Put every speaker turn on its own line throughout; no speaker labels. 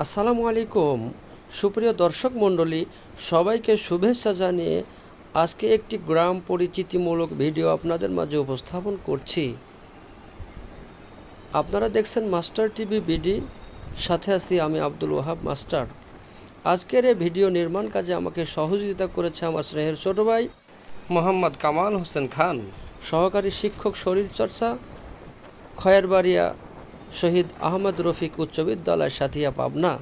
আসসালামু আলাইকুম। সুপ্রিয় দর্শক মণ্ডলী, সবাইকে শুভেচ্ছা জানিয়ে আজকে একটি গ্রাম পরিচিতিমূলক ভিডিও আপনাদের মাঝে উপস্থাপন করছি। আপনারা দেখছেন মাস্টার টিভি বিডি, সাথে আছি আমি আব্দুল ওহাব মাস্টার। আজকের এই ভিডিও নির্মাণ কাজে আমাকে সহযোগিতা করেছে আমার স্নেহের ছোট ভাই মোহাম্মদ কামাল হোসেন খান, সহকারী শিক্ষক শরীরচর্চা, খয়েরবাড়িয়া শহীদ আহমদ রফিক উচ্চ বিদ্যালয় সাথিয়া পাবনা।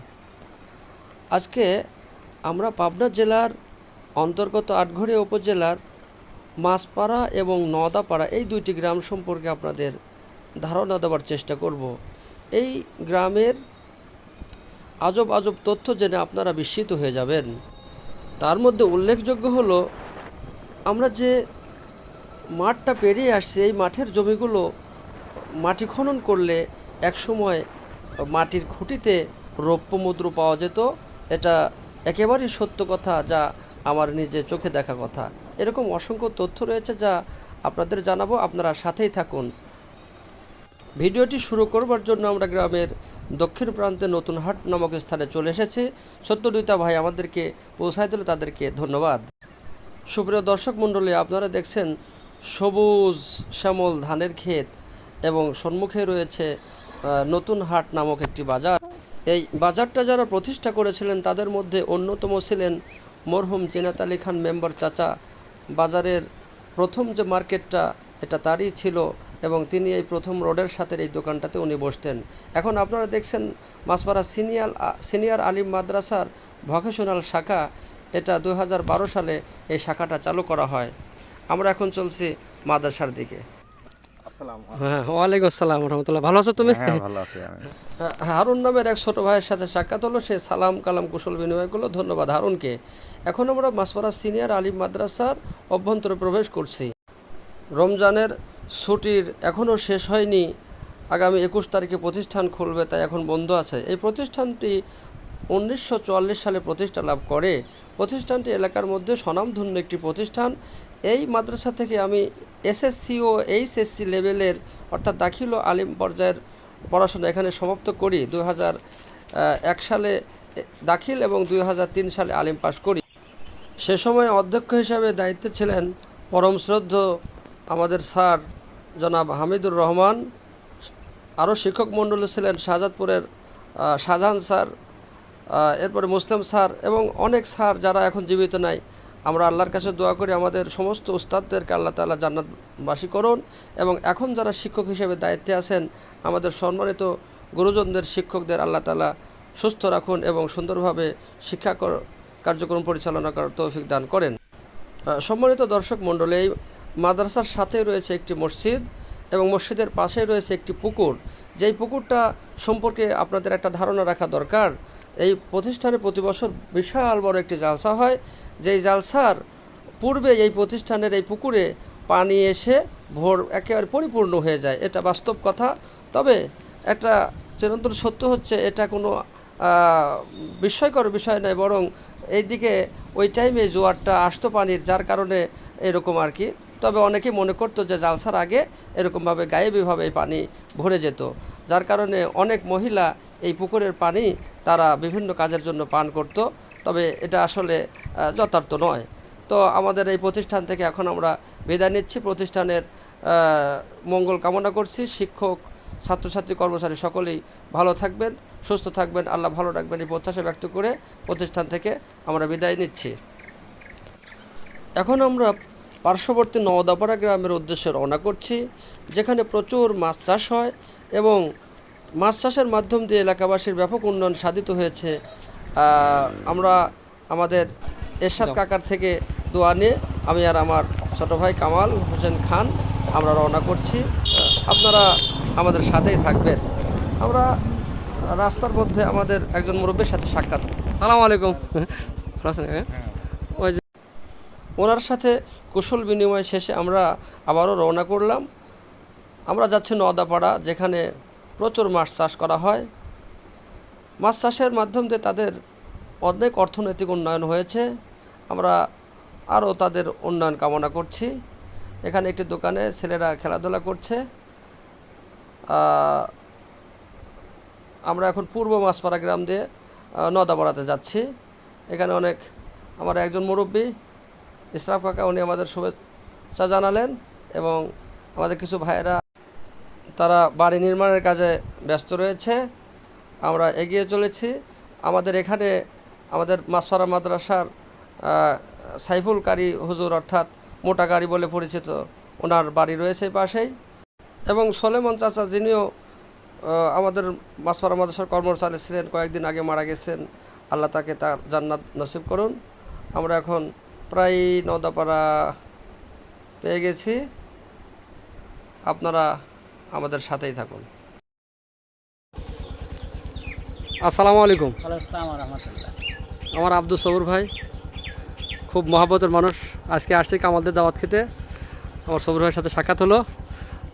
আজকে আমরা পাবনা জেলার অন্তর্গত আটঘরিয়া উপজেলার মাছপাড়া এবং নদাপাড়া এই দুইটি গ্রাম সম্পর্কে আপনাদের ধারণা দেওয়ার চেষ্টা করব। এই গ্রামের আজব আজব তথ্য জেনে আপনারা বিস্মিত হয়ে যাবেন। তার মধ্যে উল্লেখযোগ্য হলো, আমরা যে মাঠটা পেরিয়ে আসছি, এই মাঠের জমিগুলো মাটি খনন করলে একসময় মাটির খুঁটিতে রৌপ্য মুদ্র পাওয়া যেত। এটা একেবারেই সত্য কথা যা আমার নিজে চোখে দেখা কথা। এরকম অসংখ্য তথ্য রয়েছে যা আপনাদের জানাব। আপনারা সাথেই থাকুন। ভিডিওটি শুরু করবার জন্য আমরা গ্রামের দক্ষিণ প্রান্তে নতুন হাট নামক স্থানে চলে এসেছি। সত্যদুইতা ভাই আমাদেরকে পৌঁছায় দিল, তাদেরকে ধন্যবাদ। সুপ্রিয় দর্শক মণ্ডলী, আপনারা দেখছেন সবুজ শ্যামল ধানের ক্ষেত এবং সম্মুখে রয়েছে নতুন হাট নামক একটি বাজার। এই বাজারটা যারা প্রতিষ্ঠা করেছিলেন, তাদের মধ্যে অন্যতম ছিলেন মরহুম জিনাত আলী খান মেম্বার চাচা। বাজারের প্রথম যে মার্কেটটা, এটা তারই ছিল এবং তিনি এই প্রথম রোডের সাথে এই দোকানটাতে উনি বসতেন। এখন আপনারা দেখছেন মাসপাড়া সিনিয়র সিনিয়র আলিম মাদ্রাসার ভকেশনাল শাখা। এটা দু হাজার বারো সালে এই শাখাটা চালু করা হয়। আমরা এখন চলছি মাদ্রাসার দিকে। ওয়ালাইকুম আসসালাম রহমতুল্লাহ। ভালো আছো তুমি?
হ্যাঁ
হ্যাঁ, হারুন নামের এক ছোট ভাইয়ের সাথে সাক্ষাৎ হলো। সে সালাম কালাম কুশল বিনিময় করল ধন্যবাদ হারুনকে। এখন আমরা মাসপাড়া সিনিয়র আলিম মাদ্রাসার অভ্যন্তরে প্রবেশ করছি। রমজানের ছুটির এখনও শেষ হয়নি। আগামী একুশ তারিখে প্রতিষ্ঠান খুলবে তাই এখন বন্ধ আছে। এই প্রতিষ্ঠানটি উনিশশো চুয়াল্লিশ সালে প্রতিষ্ঠা লাভ করে। প্রতিষ্ঠানটি এলাকার মধ্যে স্বনামধন্য একটি প্রতিষ্ঠান। এই মাদ্রাসা থেকে আমি এসএসসি ও এইচএসসি লেভেলের অর্থাৎ দাখিল ও আলিম পর্যায়ের পড়াশোনা এখানে সমাপ্ত করি। দুই এক সালে দাখিল এবং দুই হাজার তিন সালে আলিম পাশ করি। সে সময় অধ্যক্ষ হিসাবে দায়িত্বে ছিলেন পরম শ্রদ্ধ আমাদের স্যার জনাব হামিদুর রহমান। আরও শিক্ষক মণ্ডলী ছিলেন শাহজাদপুরের শাহজাহান স্যার এরপরে মুসলিম স্যার এবং অনেক স্যার যারা এখন জীবিত নাই। আমরা আল্লাহর কাছে দোয়া করি, আমাদের সমস্ত উস্তাদদেরকে আল্লাহ তাআলা জান্নাতবাসী করুন এবং এখন যারা শিক্ষক হিসেবে দায়িত্বে আছেন, আমাদের সম্মানিত গুরুজনদের শিক্ষকদের আল্লাহ তাআলা সুস্থ রাখুন এবং সুন্দরভাবে শিক্ষা কার্যক্রম পরিচালনা করার তৌফিক দান করেন। সম্মানিত দর্শক মণ্ডলী এই মাদ্রাসার সাথে রয়েছে একটি মসজিদ এবং মসজিদের পাশে রয়েছে একটি পুকুর। যেই পুকুরটা সম্পর্কে আপনাদের একটা ধারণা রাখা দরকার, এই প্রতিষ্ঠানে প্রতি বছর বিশাল বড় একটি জালসা হয়। যেই জালসার পূর্বে এই প্রতিষ্ঠানের এই পুকুরে পানি এসে ভোর একেবারে পরিপূর্ণ হয়ে যায়, এটা বাস্তব কথা। তবে একটা চিরন্তন সত্য হচ্ছে, এটা কোনো বিস্ময়কর বিষয় নয়, বরং এইদিকে ওই টাইমে জোয়ারটা আসতো পানির, যার কারণে এরকম আর কি। তবে অনেকেই মনে করতো যে জালসার আগে এরকমভাবে গায়েবীভাবে পানি ভরে যেত, যার কারণে অনেক মহিলা এই পুকুরের পানি তারা বিভিন্ন কাজের জন্য পান করত। তবে এটা আসলে যথার্থ নয়। তো আমাদের এই প্রতিষ্ঠান থেকে এখন আমরা বিদায় নিচ্ছি। প্রতিষ্ঠানের মঙ্গল কামনা করছি। শিক্ষক, ছাত্রছাত্রী, কর্মচারী সকলেই ভালো থাকবেন, সুস্থ থাকবেন। আল্লাহ ভালো রাখবেন এই প্রত্যাশা ব্যক্ত করে প্রতিষ্ঠান থেকে আমরা বিদায় নিচ্ছি। এখন আমরা পার্শ্ববর্তী নওদাপাড়া গ্রামের উদ্দেশ্যে রওনা করছি, যেখানে প্রচুর মাছ চাষ হয় এবং মাছ চাষের মাধ্যম দিয়ে এলাকাবাসীর ব্যাপক উন্নয়ন সাধিত হয়েছে। আমরা আমাদের এরশাদ কাকার থেকে দোয়া নিয়ে আমি আর আমার ছোট ভাই কামাল হোসেন খান আমরা রওনা করছি। আপনারা আমাদের সাথেই থাকবেন। আমরা রাস্তার মধ্যে আমাদের একজন মুরব্বীর সাথে সাক্ষাৎ। সালাম আলাইকুম। কাকা? ওই যে ওনার সাথে কুশল বিনিময় শেষে আমরা আবারও রওনা করলাম। আমরা যাচ্ছি নদাপাড়া যেখানে প্রচুর মাছ চাষ করা হয়। মাছ চাষের মাধ্যম দিয়ে তাদের অনেক অর্থনৈতিক উন্নয়ন হয়েছে। আমরা আরও তাদের উন্নয়ন কামনা করছি। এখানে একটি দোকানে ছেলেরা খেলাধুলা করছে। আমরা এখন পূর্ব মাছপাড়া গ্রাম দিয়ে নদাপাড়াতে যাচ্ছি। এখানে অনেক, আমার একজন মুরব্বী, ইসরাফ কাকা, উনি আমাদের শুভেচ্ছা জানালেন এবং আমাদের কিছু ভাইয়েরা, তারা বাড়ি নির্মাণের কাজে ব্যস্ত রয়েছে। আমরা এগিয়ে চলেছি। আমাদের এখানে আমাদের মাসফারা মাদ্রাসার সাইফুল কারি হুজুর অর্থাৎ মোটা গাড়ি বলে পরিচিত ওনার বাড়ি রয়েছে পাশেই। এবং সলেমন চাচা যিনিও আমাদের মাসফারা মাদ্রাসার কর্মচারী ছিলেন, কয়েকদিন আগে মারা গেছেন। আল্লাহ তাকে তার জান্নাত নসিব করুন। আমরা এখন প্রায় নদাপাড়া পেয়ে গেছি। আপনারা আমাদের সাথেই থাকুন। আসসালামু আলাইকুম। আমার আব্দুল সবুর ভাই খুব মহাব্বতের মানুষ। আজকে আসছি কামালদের দাওয়াত খেতে। আমার সবুর ভাইয়ের সাথে সাক্ষাৎ হলো।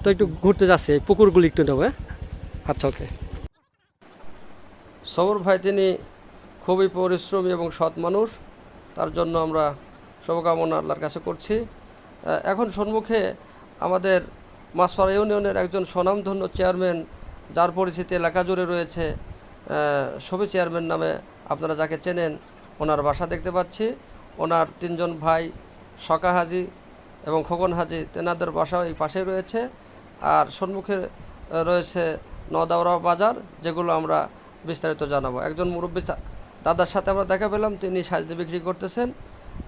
তো একটু ঘুরতে যাচ্ছি এই পুকুরগুলি একটু নেব হ্যাঁ? আচ্ছা ওকে। সবুর ভাই তিনি খুবই পরিশ্রমী এবং সৎ মানুষ। তার জন্য আমরা শুভকামনা আল্লাহর কাছে করছি। এখন সম্মুখে আমাদের মাসপাড়া ইউনিয়নের একজন স্বনামধন্য চেয়ারম্যান যার পরিচিতি এলাকা জুড়ে রয়েছে সবি চেয়ারম্যান নামে আপনারা যাকে চেনেন, ওনার বাসা দেখতে পাচ্ছি। ওনার তিনজন ভাই সকা হাজি এবং খোকন হাজি, তেনাদের বাসা এই পাশেই রয়েছে। আর সম্মুখে রয়েছে নদাওরা বাজার, যেগুলো আমরা বিস্তারিত জানাব। একজন মুরব্বী দাদার সাথে আমরা দেখা পেলাম, তিনি সাজনে বিক্রি করতেছেন।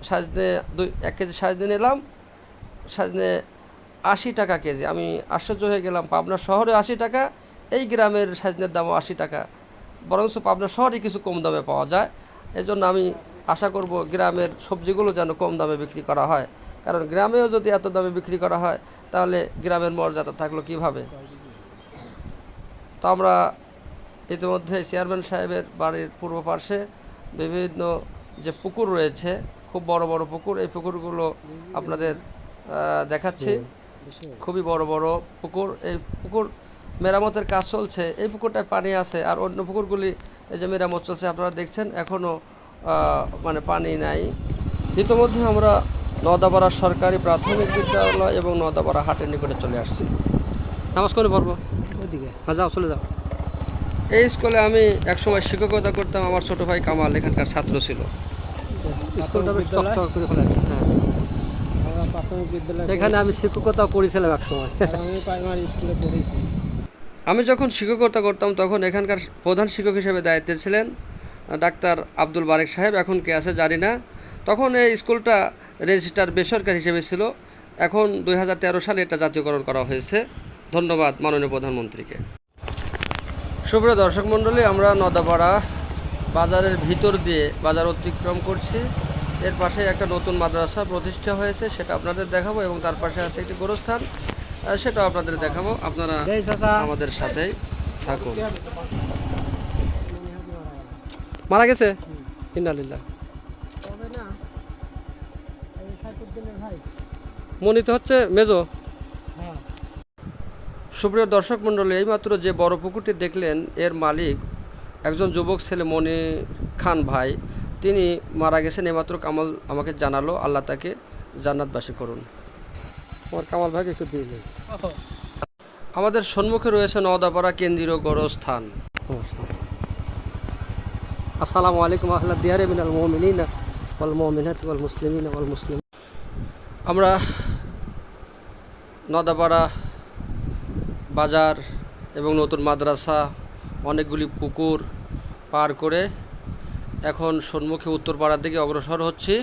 সাজনে দুই এক কেজি সাজনে নিলাম। সাজনে আশি টাকা কেজি। আমি আশ্চর্য হয়ে গেলাম, পাবনা শহরে আশি টাকা, এই গ্রামের সাজনের দামও আশি টাকা। বরঞ্চ পাবনা শহরে কিছু কম দামে পাওয়া যায়। এই জন্য আমি আশা করব গ্রামের সবজিগুলো যেন কম দামে বিক্রি করা হয়। কারণ গ্রামেও যদি এত দামে বিক্রি করা হয় তাহলে গ্রামের মর্যাদা থাকল কীভাবে? তো আমরা ইতিমধ্যে চেয়ারম্যান সাহেবের বাড়ির পূর্ব পার্শ্বে বিভিন্ন যে পুকুর রয়েছে খুব বড় বড় পুকুর এই পুকুরগুলো আপনাদের দেখাচ্ছি। খুবই বড় বড় পুকুর। এই পুকুর মেরামতের কাজ চলছে। এই পুকুরটায় পানি আছে আর অন্য পুকুরগুলি এই যে মেরামত চলছে আপনারা দেখছেন এখনও মানে পানি নাই। ইতিমধ্যে আমরা নদাপাড়া সরকারি প্রাথমিক বিদ্যালয় এবং নদাপাড়া হাটের নিকটে চলে আসছি। নামাজ করে
ওইদিকে।
হ্যাঁ যাও চলে যাও। এই স্কুলে আমি একসময় শিক্ষকতা করতাম আমার ছোট ভাই কামাল এখানকার ছাত্র ছিল। হ্যাঁ।
আমরা প্রাথমিক বিদ্যালয়
এখানে আমি শিক্ষকতা করেছিলাম একসময়।
আমি প্রাইমারি স্কুলে পড়েছি।
আমি যখন শিক্ষকতা করতাম, তখন এখানকার প্রধান শিক্ষক হিসেবে দায়িত্বে ছিলেন ডাক্তার আব্দুল বারেক সাহেব, এখন কে আছে জানি না। তখন এই স্কুলটা রেজিস্টার বেসরকারি হিসেবে ছিল। এখন দুই হাজার তেরো সালে এটা জাতীয়করণ করা হয়েছে। ধন্যবাদ মাননীয় প্রধানমন্ত্রীকে। সুপ্রিয় দর্শক মণ্ডলী, আমরা নদাপাড়া বাজারের ভিতর দিয়ে বাজার অতিক্রম করছি। এর পাশে একটা নতুন মাদ্রাসা প্রতিষ্ঠা হয়েছে, সেটা আপনাদের দেখাবো এবং তার পাশে আছে একটি গোরস্থান। সেটাও আপনাদের দেখাবো। আপনারা আমাদের সাথেই থাকুন। মারা গেছে?
ভাই
মনিত হচ্ছে মেজো। সুপ্রিয় দর্শক মণ্ডলী এইমাত্র যে বড় পুকুরটি দেখলেন এর মালিক একজন যুবক ছেলে মনি খান ভাই। তিনি মারা গেছেন এইমাত্র কামাল আমাকে জানালো। আল্লাহ তাকে জান্নাতবাসী করুন। আমার কামাল ভাইকে একটু দিয়ে দিন। আমাদের সম্মুখে রয়েছে নওদাপাড়া কেন্দ্রীয় গড়স্থান আসসালামু আলাইকুম আহলা দিয়ারে মিনাল মুমিনিনা ওয়াল মুমিনাত ওয়াল মুসলিমিনা ওয়াল মুসলিম। আমরা নদাপাড়া বাজার এবং নতুন মাদ্রাসা অনেকগুলি পুকুর পার করে এখন সম্মুখে উত্তরপাড়ার দিকে অগ্রসর হচ্ছি।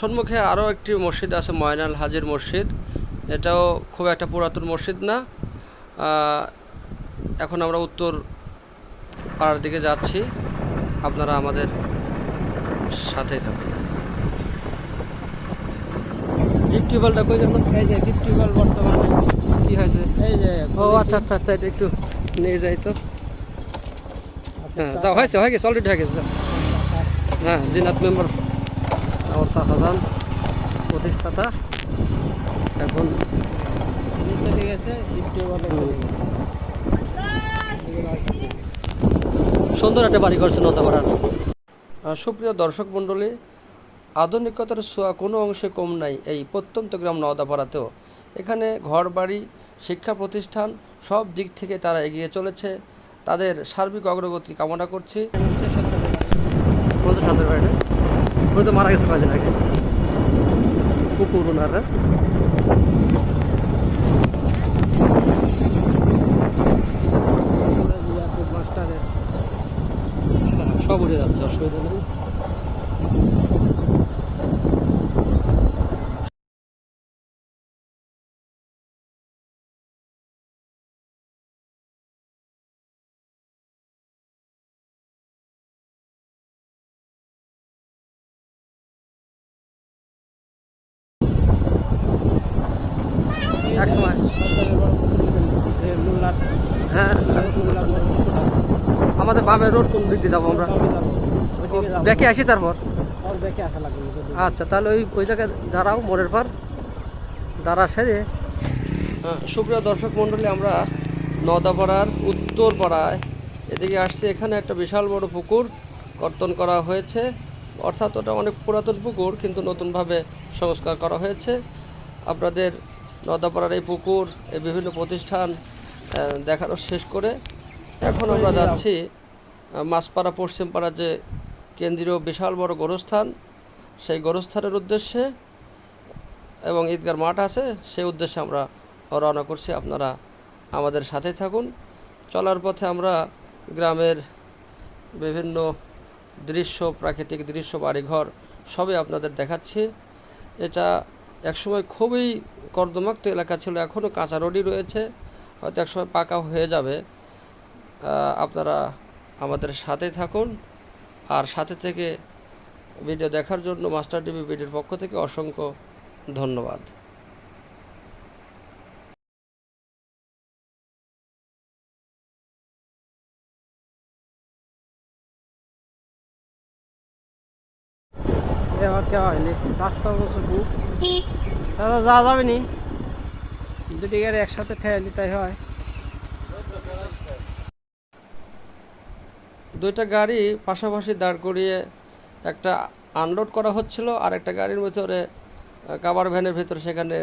সম্মুখে আরও একটি মসজিদ আছে ময়নাল হাজির মসজিদ। এটাও খুব একটা পুরাতন মসজিদ না। এখন আমরা উত্তর পাড়ার দিকে যাচ্ছি। আপনারা আমাদের সাথেই থাকুন। ডিপ টিউবওয়েলটা কই যেন?
এই যে ডিপ টিউবওয়েল বর্তমানে।
কি হয়েছে?
এই যে
ও আচ্ছা আচ্ছা আচ্ছা এটা একটু নিয়ে যাই তো। হ্যাঁ যাও হয়েছে হয়ে গেছে অলরেডি হয়ে গেছে। হ্যাঁ জিনাত মেম্বার আমার চাচাজান প্রতিষ্ঠাতা। এখন
চলে গেছে?
সুন্দর একটা বাড়ি করছে নতাপাড়ার সুপ্রিয় দর্শক মণ্ডলী আধুনিকতার ছোঁয়া কোনো অংশে কম নাই এই প্রত্যন্ত গ্রাম নওদাপাড়াতেও। এখানে ঘর বাড়ি শিক্ষা প্রতিষ্ঠান সব দিক থেকে তারা এগিয়ে চলেছে। তাদের সার্বিক অগ্রগতি কামনা করছি। উনি তো মারা গেছে কাজে আগে? কুকুর ওনারা
ইয়াকুব
সব উড়ে যাচ্ছে অসুবিধা নেই এক হ্যাঁ। আমাদের বামে রোড কোন দিক দিয়ে যাব আমরা? ব্যাকে আসি তারপর। আচ্ছা তাহলে ওই ওই জায়গায় দাঁড়াও, মোড়ের পর দাঁড়া সেরে। সুপ্রিয় দর্শক মণ্ডলী, আমরা নদাপাড়ার উত্তর পাড়ায় এদিকে আসছি। এখানে একটা বিশাল বড় পুকুর কর্তন করা হয়েছে। অর্থাৎ ওটা অনেক পুরাতন পুকুর, কিন্তু নতুনভাবে সংস্কার করা হয়েছে। আপনাদের নদাপাড়ার এই পুকুর, এই বিভিন্ন প্রতিষ্ঠান দেখানো শেষ করে এখন আমরা যাচ্ছি মাছপাড়া, পশ্চিমপাড়া যে কেন্দ্রীয় বিশাল বড় গোরস্থান, সেই গোরস্থানের উদ্দেশ্যে এবং ঈদগার মাঠ আছে, সেই উদ্দেশ্যে আমরা রওনা করছি। আপনারা আমাদের সাথে থাকুন। চলার পথে আমরা গ্রামের বিভিন্ন দৃশ্য, প্রাকৃতিক দৃশ্য, বাড়িঘর সবই আপনাদের দেখাচ্ছি। এটা একসময় খুবই কর্দমাক্ত এলাকা ছিল এখনও কাঁচা রোডই রয়েছে, হয়তো একসময় পাকা হয়ে যাবে। আপনারা আমাদের সাথে থাকুন। আর সাথে থেকে ভিডিও দেখার জন্য মাস্টার টিভি ভিডিওর পক্ষ থেকে অসংখ্য ধন্যবাদ।
কেওয়া হয়নি। রাস্তা দাদা যাওয়া যাবে নি? দুটি গাড়ি একসাথে ঠেয়ালি তাই হয়।
দুইটা গাড়ি পাশাপাশি দাঁড় করিয়ে একটা আনলোড করা হচ্ছিল, আর একটা গাড়ির ভিতরে কাবার ভ্যানের ভিতরে সেখানে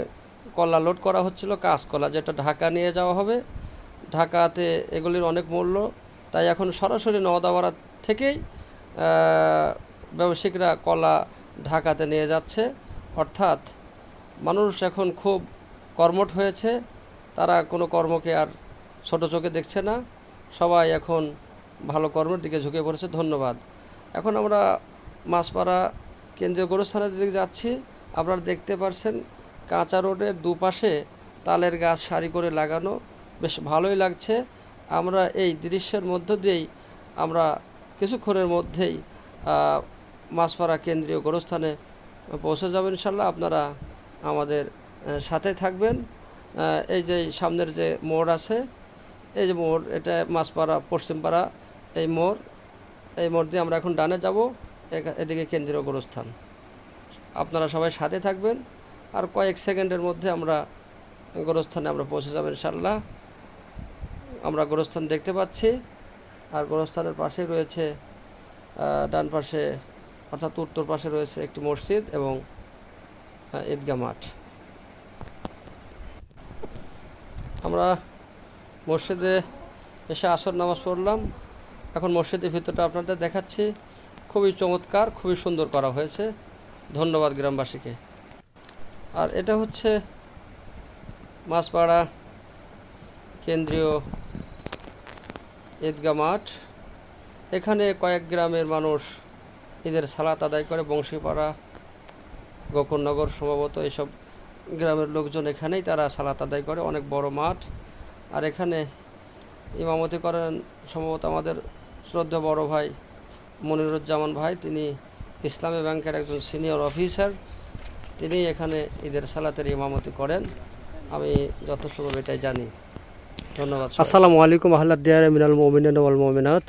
কলা লোড করা হচ্ছিল কাঁচকলা যেটা ঢাকা নিয়ে যাওয়া হবে। ঢাকাতে এগুলির অনেক মূল্য। তাই এখন সরাসরি নওদাপাড়া থেকেই ব্যবসায়িকরা কলা ঢাকাতে নিয়ে যাচ্ছে। অর্থাৎ মানুষ এখন খুব কর্মঠ হয়েছে। তারা কোনো কর্মকে আর ছোট চোখে দেখছে না। সবাই এখন ভালো কর্মের দিকে ঝুঁকে পড়েছে। ধন্যবাদ। এখন আমরা মাছপাড়া কেন্দ্রীয় গোরস্থানের দিকে যাচ্ছি। আপনারা দেখতে পারছেন কাঁচা রোডের দুপাশে তালের গাছ সারি করে লাগানো। বেশ ভালোই লাগছে। আমরা এই দৃশ্যের মধ্য দিয়েই আমরা কিছুক্ষণের মধ্যেই মাছপাড়া কেন্দ্রীয় গোরস্থানে পৌঁছে যাবেন ইনশাল্লাহ আপনারা আমাদের সাথে থাকবেন। এই যে সামনের যে মোড় আছে, এই যে মোড়, এটা মাছপাড়া পশ্চিমপাড়া, এই মোড় এই মোড় দিয়ে আমরা এখন ডানে যাব এদিকে কেন্দ্রীয় গোরস্থান। আপনারা সবাই সাথে থাকবেন, আর কয়েক সেকেন্ডের মধ্যে আমরা গোরস্থানে আমরা পৌঁছে যাব ইনশাল্লাহ আমরা গোরস্থান দেখতে পাচ্ছি, আর গোরস্থানের পাশে রয়েছে ডান পাশে অর্থাৎ উত্তর পাশে রয়েছে একটি মসজিদ এবং ঈদগা মাঠ। আমরা মসজিদে এসে আসর নামাজ পড়লাম। এখন মসজিদের ভিতরটা আপনাদের দেখাচ্ছি। খুবই চমৎকার, খুবই সুন্দর করা হয়েছে। ধন্যবাদ গ্রামবাসীকে। আর এটা হচ্ছে মাছপাড়া কেন্দ্রীয় ঈদগা মাঠ। এখানে কয়েক গ্রামের মানুষ ঈদের সালাত আদায় করে বংশীপাড়া, গোকুলনগর সম্ভবত এইসব গ্রামের লোকজন এখানেই তারা সালাত আদায় করে। অনেক বড় মাঠ। আর এখানে ইমামতি করেন সম্ভবত আমাদের শ্রদ্ধা বড় ভাই মনিরুজ্জামান ভাই। তিনি ইসলামী ব্যাংকের একজন সিনিয়র অফিসার। তিনি এখানে ঈদের সালাতের ইমামতি করেন। আমি যত সম্ভব এটাই জানি। ধন্যবাদ আসসালামু আলাইকুম আহ্লাদ মিনাল মুমিনিন মুমিনাত।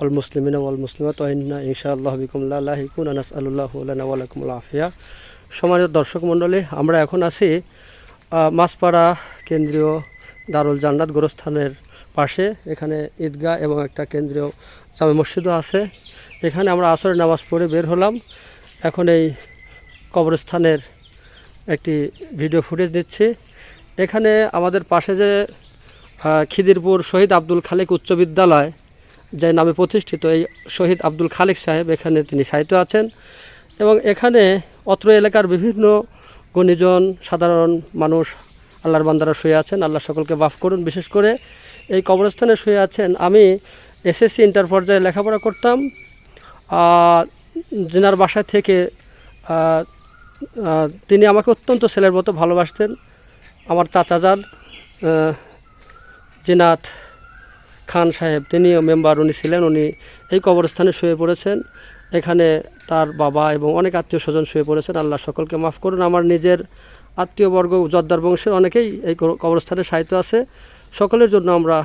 ওয়াল মুসলিমিন ওয়াল মুসলিমাত ওয়া ইন্না ইনশাআল্লাহ বিকুম লা লাহিকুন নাসআলুল্লাহু লানা ওয়া লাকুম আল আফিয়া। সম্মানিত দর্শক মণ্ডলী, আমরা এখন আছি মাছপাড়া কেন্দ্রীয় দারুল জান্নাত গোরস্থানের পাশে। এখানে ঈদগাহ এবং একটা কেন্দ্রীয় জামে মসজিদও আছে। এখানে আমরা আসরের নামাজ পড়ে বের হলাম। এখন এই কবরস্থানের একটি ভিডিও ফুটেজ দিচ্ছি। এখানে আমাদের পাশে যে খিদিরপুর শহীদ আব্দুল খালেক উচ্চ বিদ্যালয় যে নামে প্রতিষ্ঠিত এই শহীদ আব্দুল খালেক সাহেব, এখানে তিনি সাহিত্য আছেন এবং এখানে অত্র এলাকার বিভিন্ন গণিজন, সাধারণ মানুষ আল্লাহর বান্দারা শুয়ে আছেন। আল্লাহ সকলকে বাফ করুন। বিশেষ করে এই কবরস্থানে শুয়ে আছেন। আমি এসএসসি ইন্টার পর্যায়ে লেখাপড়া করতাম। জিনার বাসা থেকে তিনি আমাকে অত্যন্ত ছেলের মতো ভালোবাসতেন। আমার চাচা যান জিনাত খান সাহেব, তিনিও মেম্বার, উনি ছিলেন, উনি এই কবরস্থানে শুয়ে পড়েছেন। এখানে তার বাবা এবং অনেক আত্মীয় স্বজন শুয়ে পড়েছেন। আল্লাহ সকলকে মাফ করুন। আমার নিজের আত্মীয়বর্গ জর্দার বংশের অনেকেই এই কবরস্থানে সাহিত্য আছে। সকলের জন্য আমরা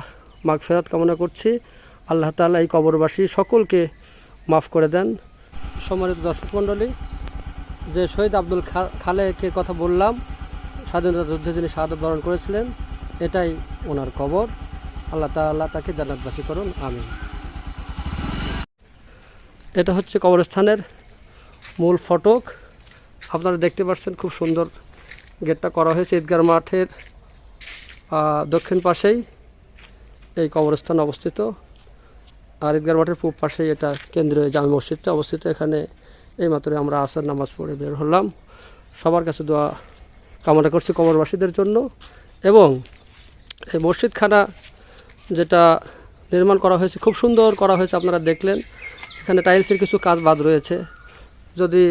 মাগ ফেরাত কামনা করছি। আল্লাহ তালা এই কবরবাসী সকলকে মাফ করে দেন। সম্মানিত দর্শক মণ্ডলী, যে শহীদ আব্দুল খালেকের কথা বললাম, স্বাধীনতা যুদ্ধে যিনি শাহাদত বরণ করেছিলেন, এটাই ওনার কবর। আল্লাহ তাআলা তাকে জান্নাতবাসী করুন আমি এটা হচ্ছে কবরস্থানের মূল ফটক। আপনারা দেখতে পাচ্ছেন খুব সুন্দর গেটটা করা হয়েছে ঈদগার মাঠের দক্ষিণ পাশেই এই কবরস্থান অবস্থিত। আর ঈদগার মাঠের পূব পাশেই এটা কেন্দ্রীয় জামে মসজিদটা অবস্থিত। এখানে এই মাত্র আমরা আসর নামাজ পড়ে বের হলাম। সবার কাছে দোয়া কামনা করছি কবরবাসীদের জন্য। এবং এই মসজিদখানা যেটা নির্মাণ করা হয়েছে, খুব সুন্দর করা হয়েছে আপনারা দেখলেন। এখানে টাইলসের কিছু কাজ বাদ রয়েছে। যদি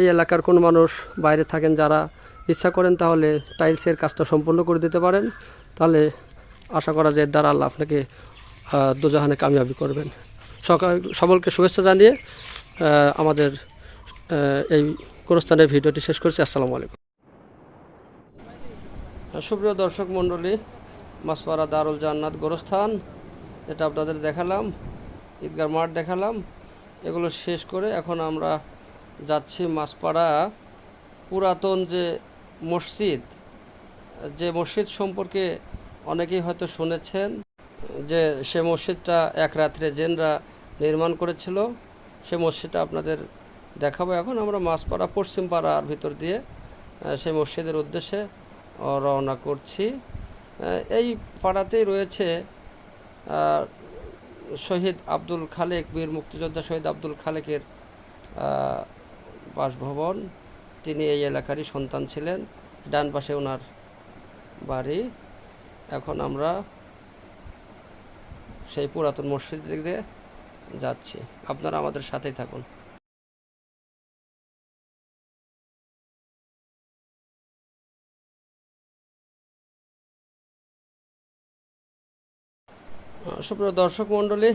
এই এলাকার কোনো মানুষ বাইরে থাকেন, যারা ইচ্ছা করেন, তাহলে টাইলসের কাজটা সম্পূর্ণ করে দিতে পারেন। তাহলে আশা করা যায় দ্বারা আল্লাহ আপনাকে দুজাহানে কামিয়াবি করবেন। সকাল, সকলকে শুভেচ্ছা জানিয়ে আমাদের এই কোরস্থানের ভিডিওটি শেষ করছি। আসসালামু আলাইকুম। সুপ্রিয় দর্শক মণ্ডলী মাসপাড়া দারুল জান্নাত গোরস্থান। এটা আপনাদের দেখালাম, ঈদগার মাঠ দেখালাম। এগুলো শেষ করে এখন আমরা যাচ্ছি মাসপাড়া পুরাতন যে মসজিদ যে মসজিদ সম্পর্কে অনেকেই হয়তো শুনেছেন, যে সে মসজিদটা এক রাত্রে জেনরা নির্মাণ করেছিল। সে মসজিদটা আপনাদের দেখাবো এখন। আমরা মাসপাড়া পশ্চিম পাড়ার ভিতর দিয়ে সেই মসজিদের উদ্দেশ্যে রওনা করছি। এই পাড়াতেই রয়েছে শহীদ আব্দুল খালেক, বীর মুক্তিযোদ্ধা শহীদ আব্দুল খালেকের বাসভবন। তিনি এই এলাকারই সন্তান ছিলেন, ডান পাশে ওনার বাড়ি। এখন আমরা সেই পুরাতন মসজিদ দিকে যাচ্ছি। আপনারা আমাদের সাথেই থাকুন। সুপ্রিয় দর্শক মণ্ডলী,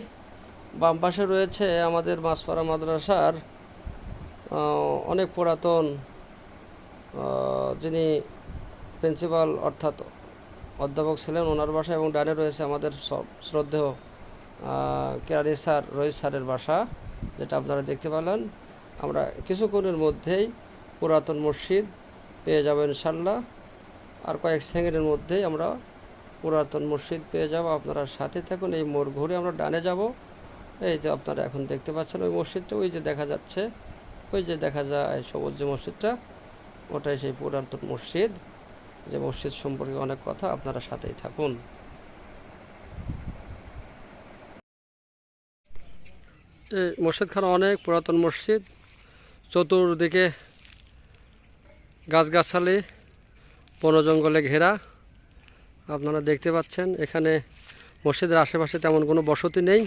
বাম পাশে রয়েছে আমাদের মাসপাড়া মাদ্রাসার অনেক পুরাতন যিনি প্রিন্সিপাল অর্থাৎ অধ্যাপক ছিলেন, ওনার বাসা এবং ডানে রয়েছে আমাদের শ্রদ্ধেয় কেরানি স্যার, রোহিত স্যারের বাসা, যেটা আপনারা দেখতে পেলেন। আমরা কিছুক্ষণের মধ্যেই পুরাতন মসজিদ পেয়ে যাব ইনশাল্লাহ। আর কয়েক সেকেন্ডের মধ্যেই আমরা পুরাতন মসজিদ পেয়ে যাব, আপনারা সাথে থাকুন, এই মোড় ঘুরে আমরা ডানে যাব। এই যে আপনারা এখন দেখতে পাচ্ছেন ওই মসজিদটা, ওই যে দেখা যাচ্ছে, ওই যে দেখা যায় সবুজ যে মসজিদটা, ওটাই সেই পুরাতন মসজিদ। যে মসজিদ সম্পর্কে অনেক কথা, আপনারা সাথেই থাকুন। এই মসজিদখানা অনেক পুরাতন মসজিদ, চতুর্দিকে গাছগাছালি বন জঙ্গলে ঘেরা। আপনারা দেখতে পাচ্ছেন এখানে মসজিদের আশেপাশে তেমন কোনো বসতি নেই।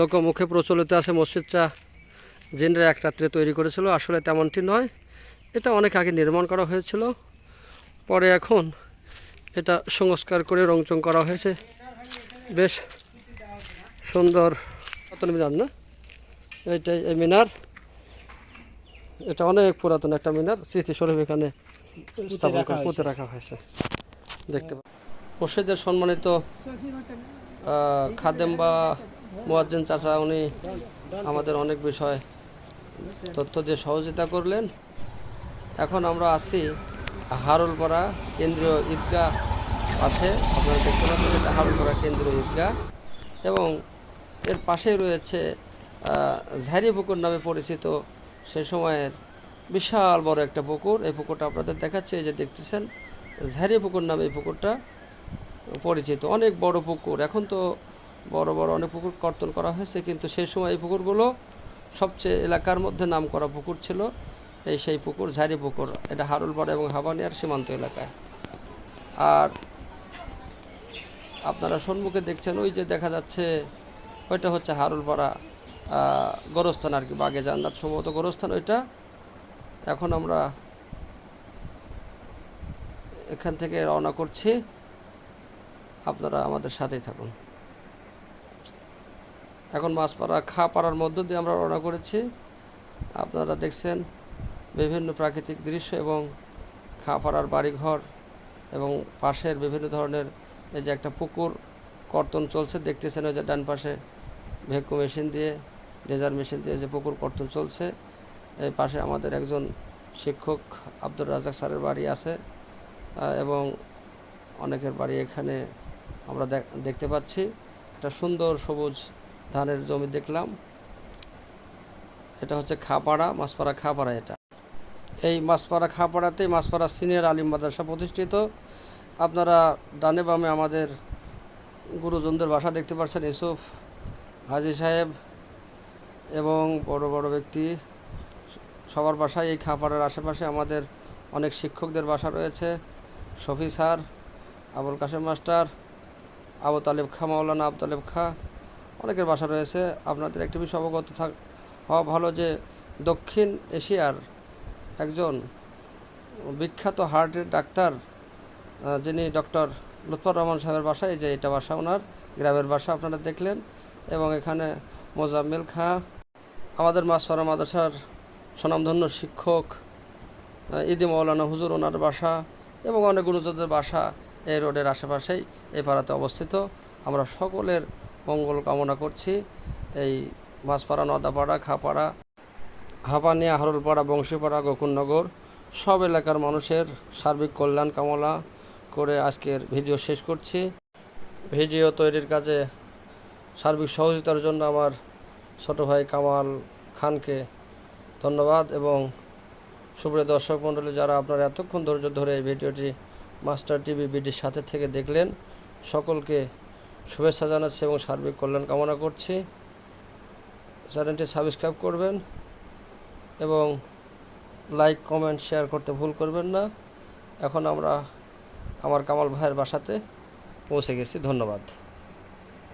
লোকমুখে প্রচলিত আছে মসজিদটা জিনরা এক রাত্রে তৈরি করেছিল আসলে তেমনটি নয়। এটা অনেক আগে নির্মাণ করা হয়েছিল পরে এখন এটা সংস্কার করে রংচং করা হয়েছে। বেশ সুন্দর পুরাতন মিনার না? এইটাই এই মিনার। এটা অনেক পুরাতন একটা মিনার স্মৃতিস্বরূপ এখানে স্থাপন করে পুঁতে রাখা হয়েছে। দেখতে পা- মসজিদের সম্মানিত খাদেম বা মোয়াজ্জেন চাচা, উনি আমাদের অনেক বিষয় তথ্য দিয়ে সহযোগিতা করলেন। এখন আমরা আছি হারুলপাড়া কেন্দ্রীয় ঈদগাহ পাশে। আপনারা দেখতে পাচ্ছেন এটা হারুলপাড়া কেন্দ্রীয় ঈদগাহ। এবং এর পাশেই রয়েছে ঝারি পুকুর নামে পরিচিত সে সময়ের বিশাল বড় একটা পুকুর। এই পুকুরটা আপনাদের দেখাচ্ছে, এই যে দেখতেছেন ঝারি পুকুর নামে এই পুকুরটা পরিচিত। অনেক বড় পুকুর। এখন তো বড় বড় অনেক পুকুর কর্তন করা হয়েছে, কিন্তু সেই সময় এই পুকুরগুলো সবচেয়ে এলাকার মধ্যে নাম করা পুকুর ছিল। এই সেই পুকুর ঝারি পুকুর। এটা হারুলপাড়া এবং হাবানিয়ার সীমান্ত এলাকায়। আর আপনারা সম্মুখে দেখছেন, ওই যে দেখা যাচ্ছে, ওইটা হচ্ছে হারুলপাড়া গোরস্থান আর কি, বাগে জান্নাত সম্ভবত গোরস্থান ওইটা। এখন আমরা এখান থেকে রওনা করছি। আপনারা আমাদের সাথেই থাকুন। এখন মাছপাড়া খাপাড়ার মধ্য দিয়ে আমরা রওনা করেছি। আপনারা দেখছেন বিভিন্ন প্রাকৃতিক দৃশ্য এবং খাপাড়ার বাড়িঘর এবং পাশের বিভিন্ন ধরনের এই যে একটা পুকুর, কর্তন চলছে, দেখতেছেন ওই যে ডান পাশে ভেকু মেশিন দিয়ে ডেজার মেশিন দিয়ে যে পুকুর, কর্তন চলছে। এই পাশে আমাদের একজন শিক্ষক আব্দুর রাজাক স্যারের বাড়ি আছে। এবং অনেকের বাড়ি এখানে আমরা দেখ- দেখতে পাচ্ছি। একটা সুন্দর সবুজ ধানের জমি দেখলাম। এটা হচ্ছে খাপাড়া, মাছপাড়া খাপাড়া এটা। এই মাছপাড়া খাপাড়াতেই মাছপাড়া সিনিয়র আলিম মাদ্রাসা প্রতিষ্ঠিত। আপনারা ডানে বামে আমাদের গুরুজনদের বাসা দেখতে পাচ্ছেন, ইউসুফ, হাজি সাহেব এবং বড় বড় ব্যক্তি। সবার বাসায় এই খাপাড়ার আশেপাশে আমাদের অনেক শিক্ষকদের বাসা রয়েছে। শফি স্যার, আবুল কাশেম মাস্টার, আবু তালেব খা, মাওলানা আবু তালেব খা, অনেকের বাসা রয়েছে। আপনাদের একটি বিষয় অবগত থাক হওয়া ভালো যে দক্ষিণ এশিয়ার একজন বিখ্যাত হার্টের ডাক্তার যিনি ডক্টর লুৎফর রহমান সাহেবের বাসায়, এই যে এটা বাসা ওনার, গ্রামের বাসা আপনারা দেখলেন। এবং এখানে মোজাম্মেল খা, আমাদের মাসফারা মাদ্রাসার স্বনামধন্য শিক্ষক ইদি মৌলানা হুজুর ওনার বাসা এবং অনেক গুরুজনদের বাসা এই রোডের আশেপাশেই এই পাড়াতে অবস্থিত। আমরা সকলের মঙ্গল কামনা করছি। এই মাছপাড়া, নদাপাড়া, খাপাড়া, হাপানিয়া, হারুলপাড়া, বংশীপাড়া, গোকুলনগর, সব এলাকার মানুষের সার্বিক কল্যাণ কামনা করে আজকের ভিডিও শেষ করছি। ভিডিও তৈরির কাজে সার্বিক সহযোগিতার জন্য আমার ছোট ভাই কামাল খানকে ধন্যবাদ এবং সুপ্রিয় দর্শক মণ্ডলী, যারা আপনারা এতক্ষণ ধৈর্য ধরে এই ভিডিওটি মাস্টার টিভি বিডির সাথে থেকে দেখলেন, সকলকে শুভেচ্ছা জানাচ্ছি এবং সার্বিক কল্যাণ কামনা করছি। চ্যানেলটি সাবস্ক্রাইব করবেন এবং লাইক, কমেন্ট, শেয়ার করতে ভুল করবেন না। এখন আমরা আমার কামাল ভাইয়ের বাসাতে পৌঁছে গেছি। ধন্যবাদ।